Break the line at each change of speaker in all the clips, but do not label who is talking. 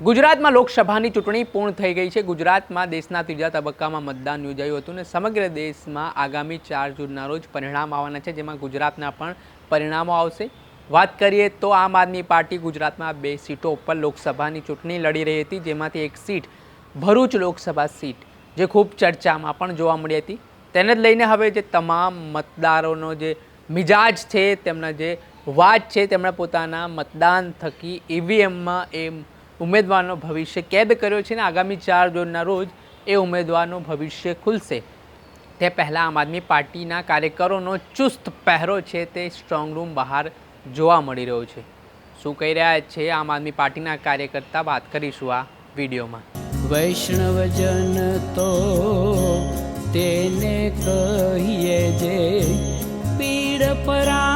ગુજરાતમાં લોકસભાની ચૂંટણી પૂર્ણ થઈ ગઈ છે. ગુજરાતમાં દેશના ત્રીજા તબક્કામાં મતદાન યોજાયું હતું અને સમગ્ર દેશમાં આગામી ચાર જૂનના રોજ પરિણામ આવવાના છે, જેમાં ગુજરાતના પણ પરિણામો આવશે. વાત કરીએ તો આમ આદમી પાર્ટી ગુજરાતમાં બે સીટો ઉપર લોકસભાની ચૂંટણી લડી રહી હતી, જેમાંથી એક સીટ ભરૂચ લોકસભા સીટ, જે ખૂબ ચર્ચામાં પણ જોવા મળી હતી. તેને જ લઈને હવે જે તમામ મતદારોનો જે મિજાજ છે, તેમના જે વાત છે, તેમણે પોતાના મતદાન થકી ઈવીએમમાં એ ઉમેદવારનો ભવિષ્ય કેદ કર્યો છે ને આગામી ચાર જૂનના રોજ એ ઉમેદવારનું ભવિષ્ય ખુલશે. તે પહેલાં આમ આદમી પાર્ટીના કાર્યકરોનો ચુસ્ત પહેરો છે તે સ્ટ્રોંગ રૂમ બહાર જોવા મળી રહ્યો છે. શું કહી રહ્યા છે આમ આદમી પાર્ટીના કાર્યકર્તા? વાત કરીશું આ વિડીયોમાં.
વૈષ્ણવજન તો તેને કહીએ જે પીડ પરાઈ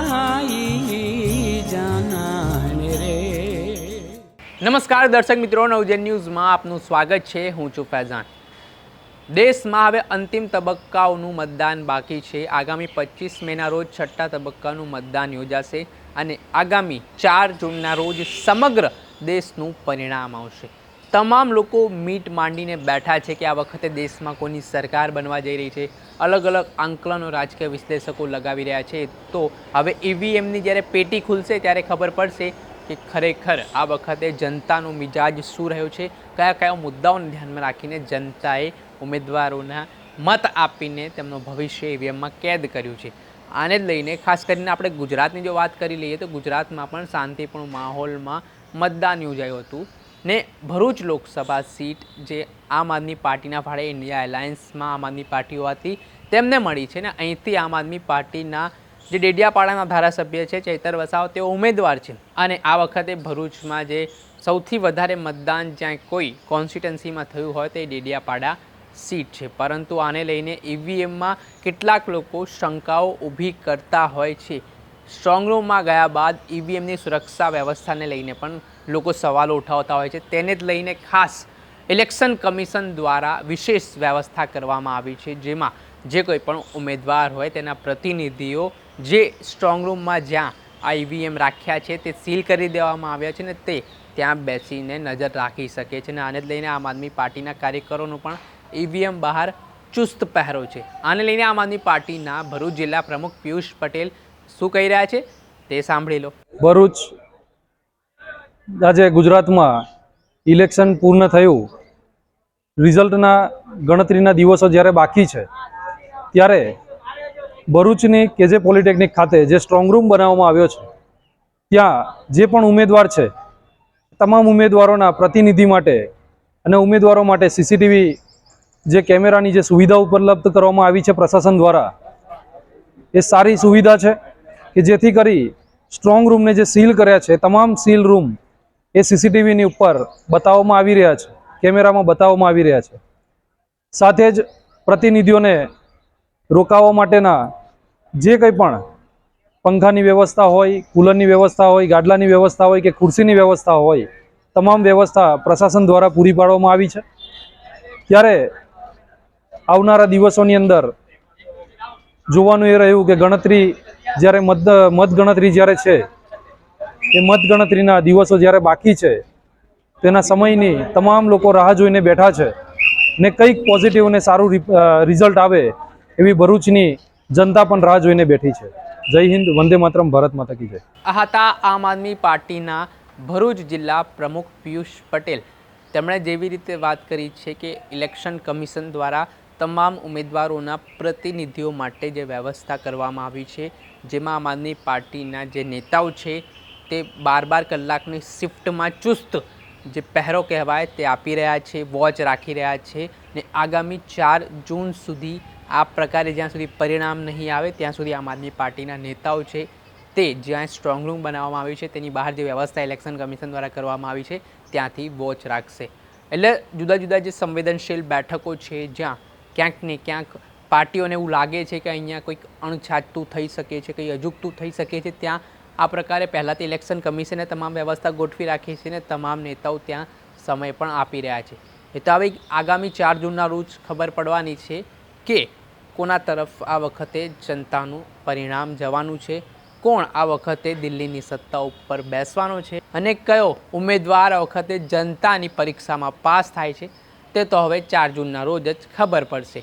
નમસ્કાર દર્શક મિત્રો, નવજન ન્યૂઝમાં આપનું સ્વાગત છે. હું છું ફૈઝાન. દેશમાં હવે અંતિમ તબક્કાઓનું મતદાન બાકી છે. આગામી પચીસ મેના રોજ છઠ્ઠા તબક્કાનું મતદાન યોજાશે અને આગામી ચાર જૂનના રોજ સમગ્ર દેશનું પરિણામ આવશે. તમામ લોકો મીટ માંડીને બેઠા છે કે આ વખતે દેશમાં કોની સરકાર બનવા જઈ રહી છે. અલગ અલગ આંકલનો રાજકીય વિશ્લેષકો લગાવી રહ્યા છે. તો હવે ઈવીએમની જ્યારે પેટી ખુલશે ત્યારે ખબર પડશે કે ખરેખર આ વખતે જનતાનો મિજાજ શું રહ્યો છે? કયા કયા મુદ્દાઓને ધ્યાનમાં રાખીને જનતાએ ઉમેદવારોના મત આપીને તેમનું ભવિષ્ય ઈવીએમમાં કેદ કર્યું છે? આને જ લઈને ખાસ કરીને આપણે ગુજરાતની જો વાત કરી લઈએ તો ગુજરાતમાં પણ શાંતિપૂર્ણ માહોલમાં મતદાન યોજાયું હતું ને ભરૂચ લોકસભા સીટ જે આમ આદમી પાર્ટીના ફાળે ઇન્ડિયા એલાયન્સમાં આમ આદમી પાર્ટી હોવાથી તેમને મળી છે ને અહીંથી આમ આદમી પાર્ટીના જે ડેડિયાપાડાના ધારાસભ્ય છે, ચૈતર વસાવ, તેઓ ઉમેદવાર છે. અને આ વખતે ભરૂચમાં જે સૌથી વધારે મતદાન જ્યાં કોઈ કોન્સ્ટિટન્સીમાં થયું હોય, તે ડેડિયાપાડા સીટ છે. પરંતુ આને લઈને ઈવીએમમાં કેટલાક લોકો શંકાઓ ઊભી કરતા હોય છે. સ્ટ્રોંગ રૂમમાં ગયા બાદ ઈવીએમની સુરક્ષા વ્યવસ્થાને લઈને પણ લોકો સવાલો ઉઠાવતા હોય છે. તેને જ લઈને ખાસ ઇલેક્શન કમિશન દ્વારા વિશેષ વ્યવસ્થા કરવામાં આવી છે, જેમાં જે કોઈ પણ ઉમેદવાર હોય તેના પ્રતિનિધિઓ જે સ્ટ્રોંગ રૂમમાં જ્યાં આ ઈવીએમ રાખ્યા છે તે સીલ કરી દેવામાં આવ્યા છે ને તે ત્યાં બેસીને નજર રાખી શકે છે ને આને લઈને આમ આદમી પાર્ટીના કાર્યકરોનું પણ ઈવીએમ બહાર ચુસ્ત પહેરો છે. આને લઈને આમ આદમી પાર્ટીના ભરૂચ જિલ્લા પ્રમુખ પિયુષ પટેલ શું કહી રહ્યા છે તે સાંભળી લો.
ભરૂચ આજે ગુજરાતમાં ઇલેક્શન પૂર્ણ થયું. રિઝલ્ટના ગણતરીના દિવસો જ્યારે બાકી છે ત્યારે ભરૂચની કેજે પોલિટેકનિક ખાતે જે સ્ટ્રોંગ રૂમ બનાવવામાં આવ્યો છે, ત્યાં જે પણ ઉમેદવાર છે, તમામ ઉમેદવારોના પ્રતિનિધિ માટે અને ઉમેદવારો માટે સીસીટીવી જે કેમેરાની જે સુવિધા ઉપલબ્ધ કરવામાં આવી છે પ્રશાસન દ્વારા, એ સારી સુવિધા છે કે જેથી કરી સ્ટ્રોંગ રૂમને જે સીલ કર્યા છે, તમામ સીલ રૂમ એ સીસીટીવીની ઉપર બતાવવામાં આવી રહ્યા છે, કેમેરામાં બતાવવામાં આવી રહ્યા છે. સાથે જ પ્રતિનિધિઓને રોકાવા માટેના જે કંઈ પણ પંખાની વ્યવસ્થા હોય, કુલરની વ્યવસ્થા હોય, ગાડલાની વ્યવસ્થા હોય કે ખુરશીની વ્યવસ્થા હોય, તમામ વ્યવસ્થા પ્રશાસન દ્વારા પૂરી પાડવામાં આવી છે. ત્યારે આવનારા દિવસોની અંદર જોવાનું એ રહ્યું કે ગણતરી જ્યારે મત, મતગણતરી જ્યારે છે, એ મતગણતરીના દિવસો જ્યારે બાકી છે, તેના સમયની તમામ લોકો રાહ જોઈને બેઠા છે ને કંઈક પોઝિટિવ અને સારું રિઝલ્ટ આવે એવી ભરૂચની જનતા પણ રાહ જોઈને બેઠી છે. જય હિન્દ, વંદે માતરમ, ભારત માતા કી જય.
આ હતા આમ આદમી પાર્ટીના ભરૂચ જિલ્લા પ્રમુખ પિયુષ પટેલ તેમણે જેવી રીતે વાત કરી છે કે ઇલેક્શન કમિશન દ્વારા તમામ ઉમેદવારોના પ્રતિનિધિઓ માટે જે વ્યવસ્થા કરવામાં આવી છે, જેમાં આમ આદમી પાર્ટીના જે નેતાઓ છે, તે બાર બાર કલાકની શિફ્ટમાં ચુસ્ત જે પહેરો કહેવાય તે આપી રહ્યા છે વોચ રાખી રહ્યા છે ને આગામી ચાર જૂન સુધી આ પ્રકારે જ્યાં સુધી પરિણામ નહીં આવે, ત્યાં સુધી આમ આદમી પાર્ટીના નેતાઓ છે તે જ્યાં સ્ટ્રોંગ રૂમ બનાવવામાં આવ્યું છે, તેની બહાર જે વ્યવસ્થા ઇલેક્શન કમિશન દ્વારા કરવામાં આવી છે, ત્યાંથી વોચ રાખશે. એટલે જુદા જુદા જે સંવેદનશીલ બેઠકો છે, જ્યાં ક્યાંક ને ક્યાંક પાર્ટીઓને એવું લાગે છે કે અહીંયા કોઈક અણછાટતું થઈ શકે છે, કંઈ અજુગતું થઈ શકે છે, ત્યાં આ પ્રકારે પહેલાંથી ઇલેક્શન કમિશને તમામ વ્યવસ્થા ગોઠવી રાખી છે ને તમામ નેતાઓ ત્યાં સમય પણ આપી રહ્યા છે. એ તો હવે આગામી ચાર જૂનના રોજ ખબર પડવાની છે કે કોના તરફ આ વખતે જનતાનું પરિણામ જવાનું છે, કોણ આ વખતે દિલ્હીની સત્તા ઉપર બેસવાનો છે અને કયો ઉમેદવાર આ વખતે જનતાની પરીક્ષામાં પાસ થાય છે, તે તો હવે ચાર જૂનના રોજ જ ખબર પડશે.